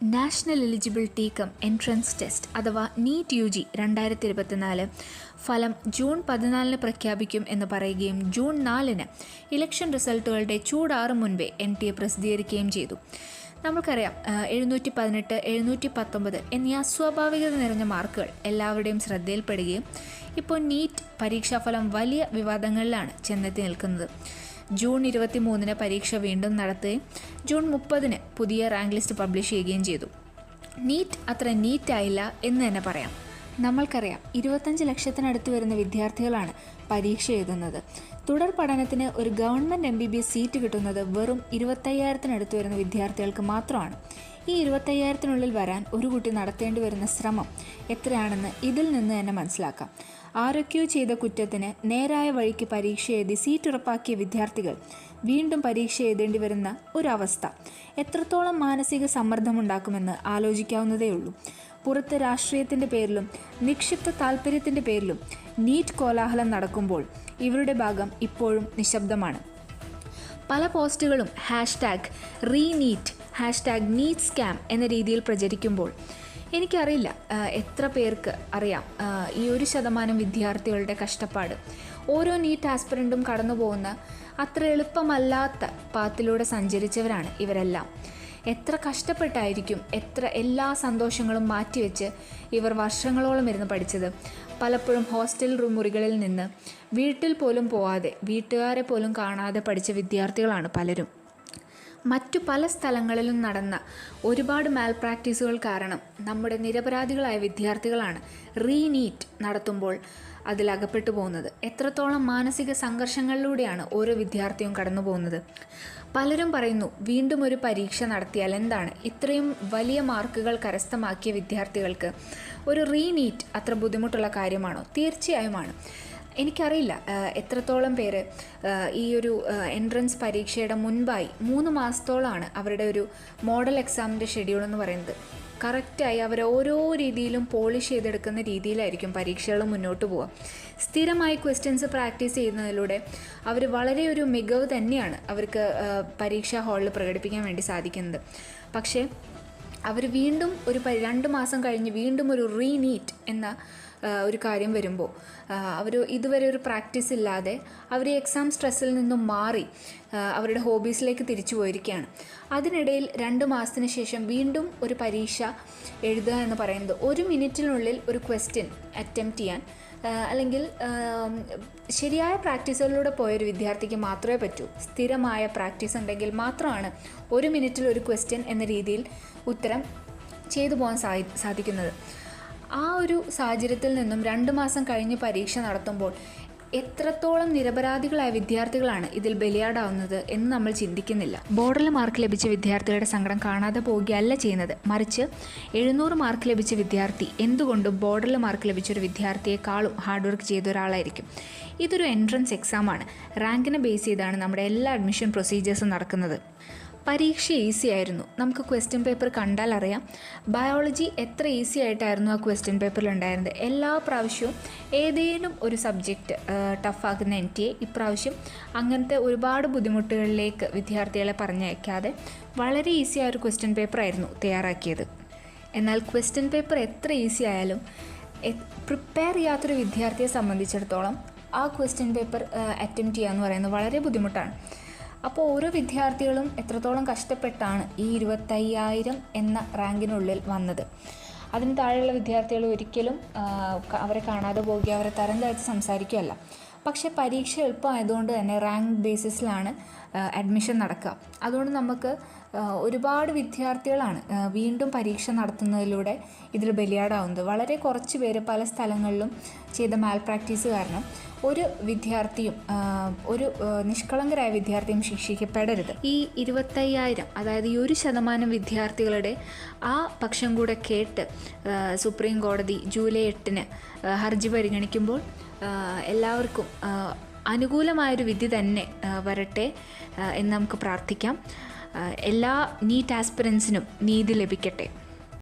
National eligibility cum entrance test അഥവാ NEET U G രണ്ടായിരത്തി ഇരുപത്തിനാല് ഫലം ജൂൺ പതിനാലിന് പ്രഖ്യാപിക്കും എന്ന് പറയുകയും ജൂൺ നാലിന് ഇലക്ഷൻ റിസൾട്ടുകളുടെ ചൂടാറും മുൻപേ എൻ ടി എ പ്രസിദ്ധീകരിക്കുകയും ചെയ്തു. നമുക്കറിയാം എഴുന്നൂറ്റി പതിനെട്ട് എഴുന്നൂറ്റി പത്തൊമ്പത് എന്നീ അസ്വാഭാവികത നിറഞ്ഞ മാർക്കുകൾ എല്ലാവരുടെയും ശ്രദ്ധയിൽപ്പെടുകയും ഇപ്പോൾ നീറ്റ് പരീക്ഷാഫലം വലിയ വിവാദങ്ങളിലാണ് ചെന്നെത്തി നിൽക്കുന്നത്. ജൂൺ ഇരുപത്തി മൂന്നിന് പരീക്ഷ വീണ്ടും നടത്തുകയും ജൂൺ മുപ്പതിന് പുതിയ റാങ്ക് ലിസ്റ്റ് പബ്ലിഷ് ചെയ്യുകയും ചെയ്തു. നീറ്റ് അത്ര നീറ്റ് ആയില്ല എന്ന് തന്നെ പറയാം. നമ്മൾക്കറിയാം ഇരുപത്തഞ്ച് ലക്ഷത്തിനടുത്ത് വരുന്ന വിദ്യാർത്ഥികളാണ് പരീക്ഷ എഴുതുന്നത്. തുടർ പഠനത്തിന് ഒരു government M B B S seat കിട്ടുന്നത് വെറും ഇരുപത്തയ്യായിരത്തിനടുത്ത് വരുന്ന വിദ്യാർത്ഥികൾക്ക് മാത്രമാണ്. ഈ ഇരുപത്തയ്യായിരത്തിനുള്ളിൽ വരാൻ ഒരു കുട്ടി നടത്തേണ്ടി വരുന്ന ശ്രമം എത്രയാണെന്ന് ഇതിൽ നിന്ന് തന്നെ മനസ്സിലാക്കാം. ആരൊക്കെയോ ചെയ്ത കുറ്റത്തിന് നേരായ വഴിക്ക് പരീക്ഷ എഴുതി സീറ്റ് ഉറപ്പാക്കിയ വിദ്യാർത്ഥികൾ വീണ്ടും പരീക്ഷ എഴുതേണ്ടി വരുന്ന ഒരവസ്ഥ. എത്രത്തോളം മാനസിക സമ്മർദ്ദമുണ്ടാക്കുമെന്ന് ആലോചിക്കാവുന്നതേയുള്ളൂ. പുറത്ത് രാഷ്ട്രീയത്തിന്റെ പേരിലും നിക്ഷിപ്ത താല്പര്യത്തിന്റെ പേരിലും നീറ്റ് കോലാഹലം നടക്കുമ്പോൾ ഇവരുടെ ഭാഗം ഇപ്പോഴും നിശബ്ദമാണ്. പല പോസ്റ്റുകളും hashtag re NEET hashtag NEET scam എന്ന രീതിയിൽ പ്രചരിക്കുമ്പോൾ എനിക്കറിയില്ല. എത്ര പേർക്ക് അറിയാം. ഈ ഒരു ശതമാനം വിദ്യാർത്ഥികളുടെ കഷ്ടപ്പാട്. ഓരോ നീറ്റ് ആസ്പിറന്റും കടന്നു പോകുന്ന അത്ര എളുപ്പമല്ലാത്ത പാത്തിലൂടെ സഞ്ചരിച്ചവരാണ് ഇവരെല്ലാം. എത്ര കഷ്ടപ്പെട്ടായിരിക്കും എത്ര എല്ലാ സന്തോഷങ്ങളും മാറ്റിവെച്ച് ഇവർ വർഷങ്ങളോളം ഇരുന്ന് പഠിച്ചത്. പലപ്പോഴും ഹോസ്റ്റൽ റൂം മുറികളിൽ നിന്ന് വീട്ടിൽ പോലും പോവാതെ വീട്ടുകാരെ പോലും കാണാതെ പഠിച്ച വിദ്യാർത്ഥികളാണ് പലരും. മറ്റു പല സ്ഥലങ്ങളിലും നടന്ന ഒരുപാട് മാൽ പ്രാക്ടീസുകൾ കാരണം നമ്മുടെ നിരപരാധികളായ വിദ്യാർത്ഥികളാണ് റീനീറ്റ് നടത്തുമ്പോൾ അതിലകപ്പെട്ടു പോകുന്നത്. എത്രത്തോളം മാനസിക സംഘർഷങ്ങളിലൂടെയാണ് ഓരോ വിദ്യാർത്ഥിയും കടന്നു പോകുന്നത്? പലരും പറയുന്നു വീണ്ടും ഒരു പരീക്ഷ നടത്തിയാൽ എന്താണ്? ഇത്രയും വലിയ മാർക്കുകൾ കരസ്ഥമാക്കിയ വിദ്യാർത്ഥികൾക്ക് ഒരു റീനീറ്റ് അത്ര ബുദ്ധിമുട്ടുള്ള കാര്യമാണോ? തീർച്ചയായുമാണ്. എനിക്കറിയില്ല. എത്രത്തോളം പേര് ഈ ഒരു എൻട്രൻസ് പരീക്ഷയുടെ മുൻപായി മൂന്ന് മാസത്തോളമാണ് അവരുടെ ഒരു മോഡൽ എക്സാമിന്റെ ഷെഡ്യൂൾ എന്ന് പറയുന്നത്. കറക്റ്റായി അവർ ഓരോ രീതിയിലും പോളിഷ് ചെയ്തെടുക്കുന്ന രീതിയിലായിരിക്കും പരീക്ഷകൾ മുന്നോട്ട് പോവുക. സ്ഥിരമായി ക്വസ്റ്റ്യൻസ് പ്രാക്ടീസ് ചെയ്യുന്നതിലൂടെ അവർ വളരെ ഒരു മികവ് തന്നെയാണ് അവർക്ക് പരീക്ഷാ ഹാളിൽ പ്രകടിപ്പിക്കാൻ വേണ്ടി സാധിക്കുന്നത്. പക്ഷേ അവർ വീണ്ടും ഒരു രണ്ട് മാസം കഴിഞ്ഞ് വീണ്ടും ഒരു റീനീറ്റ് എന്ന ഒരു കാര്യം വരുമ്പോൾ അവർ ഇതുവരെ ഒരു പ്രാക്ടീസ് ഇല്ലാതെ അവർ ഈ എക്സാം സ്ട്രെസ്സിൽ നിന്നും മാറി അവരുടെ ഹോബീസിലേക്ക് തിരിച്ചു പോയിരിക്കുകയാണ്. അതിനിടയിൽ രണ്ട് മാസത്തിന് ശേഷം വീണ്ടും ഒരു പരീക്ഷ എഴുതുക എന്ന് പറയുന്നത് ഒരു മിനിറ്റിനുള്ളിൽ ഒരു ക്വസ്റ്റ്യൻ അറ്റംപ്റ്റ് ചെയ്യാൻ അല്ലെങ്കിൽ ശരിയായ പ്രാക്ടീസുകളിലൂടെ പോയൊരു വിദ്യാർത്ഥിക്ക് മാത്രമേ പറ്റൂ. സ്ഥിരമായ പ്രാക്ടീസ് ഉണ്ടെങ്കിൽ മാത്രമാണ് ഒരു മിനിറ്റിൽ ഒരു ക്വസ്റ്റ്യൻ എന്ന രീതിയിൽ ഉത്തരം ചെയ്തു പോകാൻ സാധിക്കുന്നത്. ആ ഒരു സാഹചര്യത്തിൽ നിന്നും രണ്ട് മാസം കഴിഞ്ഞ് പരീക്ഷ നടത്തുമ്പോൾ എത്രത്തോളം നിരപരാധികളായ വിദ്യാർത്ഥികളാണ് ഇതിൽ ബലിയാടാവുന്നത് എന്ന് നമ്മൾ ചിന്തിക്കുന്നില്ല. ബോർഡിൽ മാർക്ക് ലഭിച്ച വിദ്യാർത്ഥികളുടെ സങ്കടം കാണാതെ പോവുകയല്ല ചെയ്യുന്നത്. മറിച്ച് എഴുന്നൂറ് മാർക്ക് ലഭിച്ച വിദ്യാർത്ഥി എന്തുകൊണ്ടും ബോർഡിൽ മാർക്ക് ലഭിച്ച ഒരു വിദ്യാർത്ഥിയെക്കാളും ഹാർഡ് വർക്ക് ചെയ്ത ഒരാളായിരിക്കും. ഇതൊരു എൻട്രൻസ് എക്സാമാണ്. റാങ്കിനെ ബേസ് ചെയ്താണ് നമ്മുടെ എല്ലാ അഡ്മിഷൻ പ്രൊസീജിയേഴ്സും നടക്കുന്നത്. പരീക്ഷ ഈസി ആയിരുന്നു. നമുക്ക് ക്വസ്റ്റ്യൻ പേപ്പർ കണ്ടാൽ അറിയാം. ബയോളജി എത്ര ഈസി ആയിട്ടായിരുന്നു ആ ക്വസ്റ്റ്യൻ പേപ്പറിൽ ഉണ്ടായിരുന്നത്. എല്ലാ പ്രാവശ്യവും ഏതെങ്കിലും ഒരു സബ്ജക്റ്റ് ടഫാക്കുന്ന എൻ ടി എ ഇപ്രാവശ്യം അങ്ങനത്തെ ഒരുപാട് ബുദ്ധിമുട്ടുകളിലേക്ക് വിദ്യാർത്ഥികളെ പറഞ്ഞയക്കാതെ വളരെ ഈസി ആയ ഒരു ക്വസ്റ്റ്യൻ പേപ്പർ ആയിരുന്നു തയ്യാറാക്കിയത്. എന്നാൽ ക്വസ്റ്റ്യൻ പേപ്പർ എത്ര ഈസി ആയാലും പ്രിപ്പയർ ചെയ്യാത്തൊരു വിദ്യാർത്ഥിയെ സംബന്ധിച്ചിടത്തോളം ആ ക്വസ്റ്റ്യൻ പേപ്പർ അറ്റംപ്റ്റ് ചെയ്യുക എന്ന് പറയുന്നത് വളരെ ബുദ്ധിമുട്ടാണ്. അപ്പോൾ ഓരോ വിദ്യാർത്ഥികളും എത്രത്തോളം കഷ്ടപ്പെട്ടാണ് ഈ ഇരുപത്തയ്യായിരം എന്ന റാങ്കിനുള്ളിൽ വന്നത്. അതിന് താഴെയുള്ള വിദ്യാർത്ഥികൾ ഒരിക്കലും അവരെ കാണാതെ പോകുക അവരെ തരം താഴ്ത്തി സംസാരിക്കുകയല്ല. പക്ഷേ പരീക്ഷ എളുപ്പമായതുകൊണ്ട് തന്നെ റാങ്ക് ബേസിസിലാണ് അഡ്മിഷൻ നടക്കുക. അതുകൊണ്ട് നമുക്ക് ഒരുപാട് വിദ്യാർത്ഥികളാണ് വീണ്ടും പരീക്ഷ നടത്തുന്നതിലൂടെ ഇതിൽ ബലിയാടാവുന്നത്. വളരെ കുറച്ച് പേര് പല സ്ഥലങ്ങളിലും ചെയ്ത മാൽ പ്രാക്ടീസ് കാരണം ഒരു വിദ്യാർത്ഥിയും ഒരു നിഷ്കളങ്കരായ വിദ്യാർത്ഥിയും ശിക്ഷിക്കപ്പെടരുത്. ഈ ഇരുപത്തയ്യായിരം അതായത് ഈ ഒരു ശതമാനം വിദ്യാർത്ഥികളുടെ ആ പക്ഷം കൂടെ കേട്ട് സുപ്രീം കോടതി ജൂലൈ എട്ടിന് ഹർജി പരിഗണിക്കുമ്പോൾ എല്ലാവർക്കും അനുകൂലമായൊരു വിധി തന്നെ വരട്ടെ എന്ന് നമുക്ക് പ്രാർത്ഥിക്കാം. എല്ലാ നീറ്റ് ആസ്പിറൻസിനും നീതി ലഭിക്കട്ടെ.